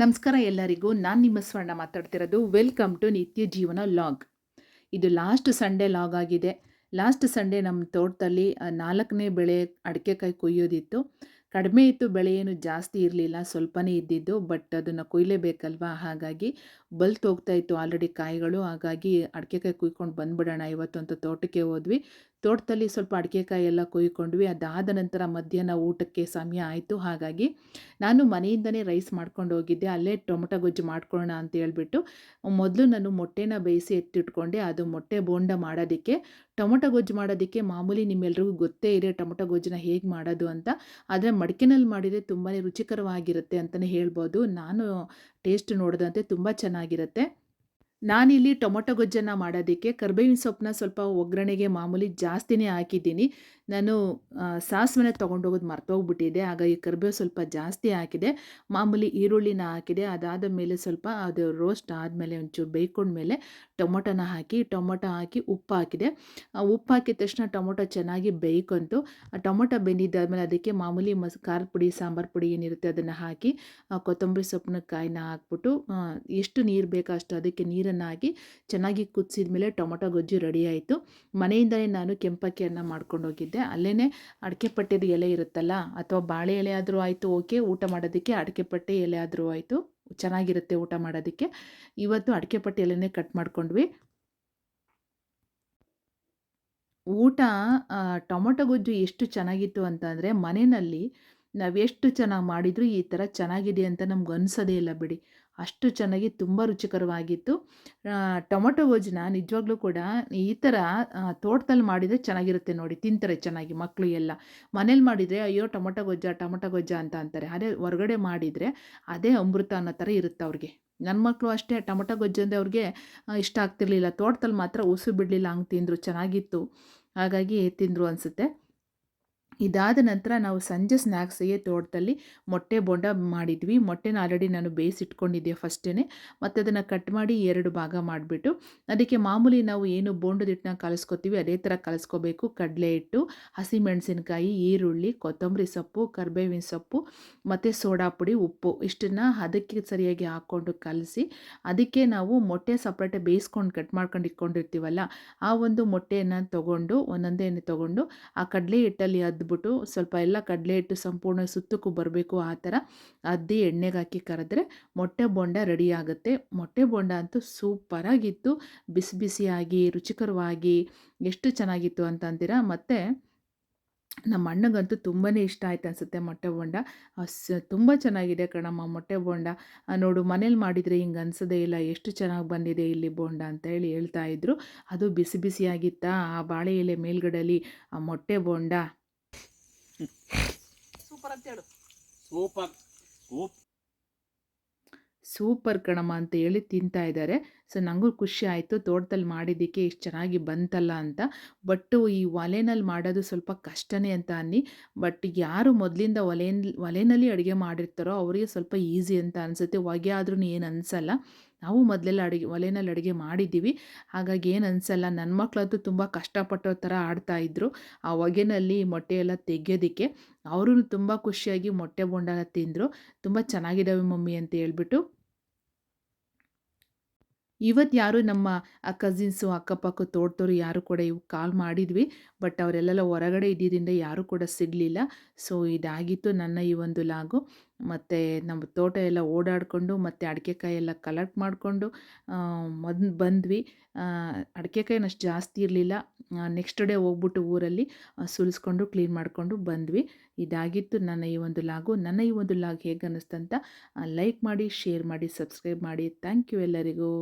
ನಮಸ್ಕಾರ ಎಲ್ಲರಿಗೂ. ನಾನು ನಿಮ್ಮ ಸ್ವರ್ಣ ಮಾತಾಡ್ತಿರೋದು. ವೆಲ್ಕಮ್ ಟು ನಿತ್ಯ ಜೀವನ ಲಾಗ್. ಇದು ಲಾಸ್ಟ್ ಸಂಡೇ ಲಾಗ್ ಆಗಿದೆ. ಲಾಸ್ಟ್ ಸಂಡೇ ನಮ್ಮ ತೋಟದಲ್ಲಿ ನಾಲ್ಕನೇ ಬೆಳೆ ಅಡಿಕೆಕಾಯಿ ಕೊಯ್ಯೋದಿತ್ತು. ಕಡಿಮೆ ಇತ್ತು, ಬೆಳೆ ಏನು ಜಾಸ್ತಿ ಇರಲಿಲ್ಲ, ಸ್ವಲ್ಪನೇ ಇದ್ದಿದ್ದು ಬಟ್ ಅದನ್ನು ಕೊಯ್ಲೇಬೇಕಲ್ವಾ? ಹಾಗಾಗಿ ಬಲ್ತ್ ಹೋಗ್ತಾ ಇತ್ತು ಆಲ್ರೆಡಿ ಕಾಯಿಗಳು. ಹಾಗಾಗಿ ಅಡಿಕೆಕಾಯಿ ಕುಯ್ಕೊಂಡು ಬಂದ್ಬಿಡೋಣ ಇವತ್ತು ಅಂತ ತೋಟಕ್ಕೆ ಹೋದ್ವಿ. ತೋಟದಲ್ಲಿ ಸ್ವಲ್ಪ ಅಡಿಕೆಕಾಯಿ ಎಲ್ಲ ಕೊಯ್ಕೊಂಡ್ವಿ. ಅದಾದ ನಂತರ ಮಧ್ಯಾಹ್ನ ಊಟಕ್ಕೆ ಸಮಯ ಆಯಿತು. ಹಾಗಾಗಿ ನಾನು ಮನೆಯಿಂದನೇ ರೈಸ್ ಮಾಡ್ಕೊಂಡು ಹೋಗಿದ್ದೆ. ಅಲ್ಲೇ ಟೊಮೊಟೊ ಗೊಜ್ಜು ಮಾಡ್ಕೊಳ್ಳೋಣ ಅಂತ ಹೇಳ್ಬಿಟ್ಟು ಮೊದಲು ನಾನು ಮೊಟ್ಟೆನ ಬೇಯಿಸಿ ಎತ್ತಿಟ್ಕೊಂಡೆ. ಅದು ಮೊಟ್ಟೆ ಬೋಂಡ ಮಾಡೋದಕ್ಕೆ. ಟೊಮೊಟೊ ಗೊಜ್ಜು ಮಾಡೋದಕ್ಕೆ ಮಾಮೂಲಿ ನಿಮ್ಮೆಲ್ರಿಗೂ ಗೊತ್ತೇ ಇದೆ ಟೊಮೊಟೊ ಗೊಜ್ಜನ ಹೇಗೆ ಮಾಡೋದು ಅಂತ. ಆದರೆ ಮಡಿಕೆನಲ್ಲಿ ಮಾಡಿದರೆ ತುಂಬಾ ರುಚಿಕರವಾಗಿರುತ್ತೆ ಅಂತಲೇ ಹೇಳ್ಬೋದು. ನಾನು ಟೇಸ್ಟ್ ನೋಡಿದಂತೆ ತುಂಬ ಚೆನ್ನಾಗಿರುತ್ತೆ. ನಾನಿಲ್ಲಿ ಟೊಮೊಟೊ ಗೊಜ್ಜನ್ನು ಮಾಡೋದಕ್ಕೆ ಕರ್ಬೇವಿನ ಸೊಪ್ಪನ್ನ ಸ್ವಲ್ಪ ಒಗ್ಗರಣೆಗೆ ಮಾಮೂಲಿ ಜಾಸ್ತಿನೇ ಹಾಕಿದ್ದೀನಿ. ನಾನು ಸಾಸಿವೆನ ತೊಗೊಂಡೋಗೋದು ಆಗ ಹಾಗಾಗಿ ಕರ್ಬೇವು ಸ್ವಲ್ಪ ಜಾಸ್ತಿ ಹಾಕಿದೆ. ಮಾಮೂಲಿ ಈರುಳ್ಳಿನ ಹಾಕಿದೆ. ಅದಾದ ಮೇಲೆ ಸ್ವಲ್ಪ ಅದು ರೋಸ್ಟ್ ಆದಮೇಲೆ ಒಂಚೂರು ಬೇಯ್ಕೊಂಡ್ಮೇಲೆ ಟೊಮೊಟೊನ ಹಾಕಿ, ಟೊಮೊಟೊ ಹಾಕಿ ಉಪ್ಪು ಹಾಕಿದೆ. ಉಪ್ಪು ಹಾಕಿದ ತಕ್ಷಣ ಟೊಮೊಟೊ ಚೆನ್ನಾಗಿ ಬೇಯ್ಕೊಂತು. ಟೊಮೊಟೊ ಬೆಂದಿದ್ದಾದಮೇಲೆ ಅದಕ್ಕೆ ಮಾಮೂಲಿ ಮಸ್, ಖಾರದ ಪುಡಿ, ಸಾಂಬಾರು ಪುಡಿ ಏನಿರುತ್ತೆ ಅದನ್ನು ಹಾಕಿ ಕೊತ್ತಂಬರಿ ಸೊಪ್ಪಿನ ಕಾಯಿನ ಹಾಕ್ಬಿಟ್ಟು ಎಷ್ಟು ನೀರು ಬೇಕೋ ಅಷ್ಟು ಅದಕ್ಕೆ ನೀರನ್ನು ಚೆನ್ನಾಗಿ ಕುದಿಸಿದ ಮೇಲೆ ಟೊಮೊಟೊ ಗೊಜ್ಜು ರೆಡಿ ಆಯಿತು. ಮನೆಯಿಂದಲೇ ನಾನು ಕೆಂಪಕ್ಕಿಯನ್ನು ಮಾಡ್ಕೊಂಡು ಹೋಗಿದ್ದೆ. ಅಲ್ಲೇ ಅಡಿಕೆ ಪಟ್ಟೆದು ಎಲೆ ಇರುತ್ತಲ್ಲ, ಅಥವಾ ಬಾಳೆ ಎಲೆ ಆದರೂ ಆಯಿತು, ಓಕೆ, ಊಟ ಮಾಡೋದಕ್ಕೆ ಅಡಿಕೆ ಪಟ್ಟೆ ಎಲೆ ಆದರೂ ಆಯಿತು, ಚೆನ್ನಾಗಿರುತ್ತೆ ಊಟ ಮಾಡೋದಕ್ಕೆ. ಇವತ್ತು ಅಡಿಕೆ ಪಟ್ಟೆ ಎಲೆನೇ ಕಟ್ ಮಾಡ್ಕೊಂಡ್ವಿ. ಊಟ ಟೊಮೊಟೊ ಗೊಜ್ಜು ಎಷ್ಟು ಚೆನ್ನಾಗಿತ್ತು ಅಂತಂದರೆ ಮನೆಯಲ್ಲಿ ನಾವೆಷ್ಟು ಚೆನ್ನಾಗಿ ಮಾಡಿದರೂ ಈ ಥರ ಚೆನ್ನಾಗಿದೆ ಅಂತ ನಮ್ಗೆ ಅನಿಸೋದೇ ಇಲ್ಲ ಬಿಡಿ. ಅಷ್ಟು ಚೆನ್ನಾಗಿ ತುಂಬ ರುಚಿಕರವಾಗಿತ್ತು. ಟೊಮೊಟೊ ಗೊಜ್ಜನ್ನ ನಿಜವಾಗ್ಲೂ ಕೂಡ ಈ ಥರ ತೋಟದಲ್ಲಿ ಮಾಡಿದರೆ ಚೆನ್ನಾಗಿರುತ್ತೆ ನೋಡಿ, ತಿಂತಾರೆ ಚೆನ್ನಾಗಿ ಮಕ್ಕಳು ಎಲ್ಲ. ಮನೇಲಿ ಮಾಡಿದರೆ, ಅಯ್ಯೋ, ಟೊಮೊಟೊ ಗೊಜ್ಜ ಟೊಮೊಟೊ ಗೊಜ್ಜ ಅಂತ ಅಂತಾರೆ. ಅದೇ ಹೊರಗಡೆ ಮಾಡಿದರೆ ಅದೇ ಅಮೃತ ಅನ್ನೋ ಥರ ಇರುತ್ತೆ ಅವ್ರಿಗೆ. ನನ್ನ ಮಕ್ಕಳು ಅಷ್ಟೇ, ಟೊಮೊಟೊ ಗೊಜ್ಜು ಅಂದರೆ ಅವ್ರಿಗೆ ಇಷ್ಟ ಆಗ್ತಿರ್ಲಿಲ್ಲ. ತೋಟದಲ್ಲಿ ಮಾತ್ರ ಉಸು ಬಿಡಲಿಲ್ಲ, ಹಂಗೆ ತಿಂದರು, ಚೆನ್ನಾಗಿತ್ತು. ಹಾಗಾಗಿ ತಿಂದರು ಅನಿಸುತ್ತೆ. ಇದಾದ ನಂತರ ನಾವು ಸಂಜೆ ಸ್ನ್ಯಾಕ್ಸಿಗೆ ತೋಟದಲ್ಲಿ ಮೊಟ್ಟೆ ಬೋಂಡ ಮಾಡಿದ್ವಿ. ಮೊಟ್ಟೆನ ಆಲ್ರೆಡಿ ನಾನು ಬೇಯಿಸಿಟ್ಕೊಂಡಿದ್ದೆ ಫಸ್ಟೇ ಮತ್ತು ಅದನ್ನು ಕಟ್ ಮಾಡಿ ಎರಡು ಭಾಗ ಮಾಡಿಬಿಟ್ಟು, ಅದಕ್ಕೆ ಮಾಮೂಲಿ ನಾವು ಏನು ಬೋಂಡದ ಹಿಟ್ಟನ್ನ ಕಲಿಸ್ಕೊತೀವಿ, ಅದೇ ಥರ ಕಲಿಸ್ಕೋಬೇಕು. ಕಡಲೆ ಹಿಟ್ಟು, ಹಸಿಮೆಣಸಿನ್ಕಾಯಿ, ಈರುಳ್ಳಿ, ಕೊತ್ತಂಬರಿ ಸೊಪ್ಪು, ಕರಿಬೇವಿನ ಸೊಪ್ಪು, ಮತ್ತು ಸೋಡಾ ಪುಡಿ, ಉಪ್ಪು ಇಷ್ಟನ್ನು ಅದಕ್ಕೆ ಸರಿಯಾಗಿ ಹಾಕ್ಕೊಂಡು ಕಲಸಿ, ಅದಕ್ಕೆ ನಾವು ಮೊಟ್ಟೆ ಸಪ್ರೇಟಾಗಿ ಬೇಯಿಸ್ಕೊಂಡು ಕಟ್ ಮಾಡ್ಕೊಂಡು ಇಟ್ಕೊಂಡಿರ್ತೀವಲ್ಲ ಆ ಒಂದು ಮೊಟ್ಟೆಯನ್ನು ತೊಗೊಂಡು, ಒಂದೊಂದೇನೆ ತೊಗೊಂಡು, ಆ ಕಡಲೆ ಹಿಟ್ಟಲ್ಲಿ ಅದ್ಬಿಟ್ಟು ಸ್ವಲ್ಪ ಎಲ್ಲ ಕಡಲೆ ಹಿಟ್ಟು ಸಂಪೂರ್ಣ ಸುತ್ತಕ್ಕೂ ಬರಬೇಕು ಆ ಥರ. ಅದ್ದಿ ಎಣ್ಣೆಗೆ ಹಾಕಿ ಕರೆದ್ರೆ ಮೊಟ್ಟೆ ಬೊಂಡ ರೆಡಿ ಆಗುತ್ತೆ. ಮೊಟ್ಟೆ ಬೊಂಡ ಅಂತೂ ಸೂಪರಾಗಿತ್ತು ಬಿಸಿ ಬಿಸಿಯಾಗಿ, ರುಚಿಕರವಾಗಿ, ಎಷ್ಟು ಚೆನ್ನಾಗಿತ್ತು ಅಂತ ಅಂತೀರಾ? ಮತ್ತು ನಮ್ಮ ಅಣ್ಣಗಂತೂ ತುಂಬಾ ಇಷ್ಟ ಆಯ್ತು ಅನಿಸುತ್ತೆ ಮೊಟ್ಟೆ ಬೋಂಡ. ತುಂಬ ಚೆನ್ನಾಗಿದೆ ಕಣಮ್ಮ ಮೊಟ್ಟೆ ಬೋಂಡ. ನೋಡು ಮನೇಲಿ ಮಾಡಿದರೆ ಹಿಂಗೆ ಅನ್ಸೋದೇ ಇಲ್ಲ. ಎಷ್ಟು ಚೆನ್ನಾಗಿ ಬಂದಿದೆ ಇಲ್ಲಿ ಬೋಂಡ ಅಂತ ಹೇಳಿ ಹೇಳ್ತಾ ಇದ್ರು. ಅದು ಬಿಸಿ ಬಿಸಿಯಾಗಿತ್ತಾ? ಆ ಬಾಳೆ ಎಲೆ ಮೇಲ್ಗಡೆಯಲ್ಲಿ ಆ ಮೊಟ್ಟೆ ಬೋಂಡ. ಸೂಪರ್ ಅಂತ ಹೇಳು. ಸೂಪರ್ ಸೂಪ್ ಸೂಪರ್ ಕಣಮ್ಮ ಅಂತ ಹೇಳಿ ತಿಂತಾ ಇದ್ದಾರೆ. ಸೊ ನನಗೂ ಖುಷಿ ಆಯಿತು. ತೋಟದಲ್ಲಿ ಮಾಡಿದ್ದಕ್ಕೆ ಇಷ್ಟು ಚೆನ್ನಾಗಿ ಬಂತಲ್ಲ ಅಂತ. ಬಟ್ ಈ ಒಲೆನಲ್ಲಿ ಮಾಡೋದು ಸ್ವಲ್ಪ ಕಷ್ಟನೇ ಅಂತ ಅನ್ನಿ. ಬಟ್ ಯಾರು ಮೊದಲಿಂದ ಒಲೆ ಒಲೆಯಲ್ಲಿ ಅಡುಗೆ ಮಾಡಿರ್ತಾರೋ ಅವರಿಗೆ ಸ್ವಲ್ಪ ಈಸಿ ಅಂತ ಅನಿಸುತ್ತೆ. ಹೊಗೆ ಆದ್ರೂ ಏನು ಅನಿಸಲ್ಲ. ನಾವು ಮೊದಲೆಲ್ಲ ಅಡುಗೆ ಒಲೆಯಲ್ಲಿ ಅಡುಗೆ ಮಾಡಿದ್ದೀವಿ. ಹಾಗಾಗಿ ಏನು ಅನಿಸಲ್ಲ ನನ್ನ ಮಕ್ಕಳಂತೂ ತುಂಬ ಕಷ್ಟಪಟ್ಟೋ ಥರ ಆಡ್ತಾ ಇದ್ದರು ಆ ಹೊಗೆನಲ್ಲಿ ಮೊಟ್ಟೆ ಎಲ್ಲ ತೆಗೆಯೋದಕ್ಕೆ ಅವರು ತುಂಬ ಖುಷಿಯಾಗಿ ಮೊಟ್ಟೆ ಬೋಂಡ ಎಲ್ಲ ತಿಂದರು. ತುಂಬ ಚೆನ್ನಾಗಿದ್ದಾವೆ ಮಮ್ಮಿ ಅಂತ ಹೇಳ್ಬಿಟ್ಟು. ಇವತ್ತು ಯಾರು ನಮ್ಮ ಕಸಿನ್ಸು ಅಕ್ಕಪಕ್ಕ, ತೋಟದವ್ರು ಯಾರು ಕೂಡ ಇವು ಕಾಲ್ ಮಾಡಿದ್ವಿ. ಬಟ್ ಅವರೆಲ್ಲೆಲ್ಲ ಹೊರಗಡೆ ಇದ್ದಿದ್ದರಿಂದ ಯಾರೂ ಕೂಡ ಸಿಗಲಿಲ್ಲ. ಸೊ ಇದಾಗಿತ್ತು ನನ್ನ ಈ ಒಂದು ಲಾಗು. ಮತ್ತು ನಮ್ಮ ತೋಟ ಎಲ್ಲ ಓಡಾಡಿಕೊಂಡು ಮತ್ತು ಅಡಿಕೆಕಾಯಿ ಎಲ್ಲ ಕಲೆಕ್ಟ್ ಮಾಡಿಕೊಂಡು ಮೊದ್ಲು ಬಂದ್ವಿ. ಅಡಿಕೆಕಾಯಿನ ಅಷ್ಟು ಜಾಸ್ತಿ ಇರಲಿಲ್ಲ. ನೆಕ್ಸ್ಟ್ ಡೇ ಹೋಗ್ಬಿಟ್ಟು ಊರಲ್ಲಿ ಸುಲಿಸ್ಕೊಂಡು ಕ್ಲೀನ್ ಮಾಡಿಕೊಂಡು ಬಂದ್ವಿ. ಇದಾಗಿತ್ತು ನನ್ನ ಈ ಒಂದು ಲಾಗು. ನನ್ನ ಈ ಒಂದು ಲಾಗ್ ಹೇಗೆ ಅನ್ನಿಸ್ತಂತ ಲೈಕ್ ಮಾಡಿ ಶೇರ್ ಮಾಡಿ ಸಬ್ಸ್ಕ್ರೈಬ್ ಮಾಡಿ. ಥ್ಯಾಂಕ್ ಯು ಎಲ್ಲರಿಗೂ.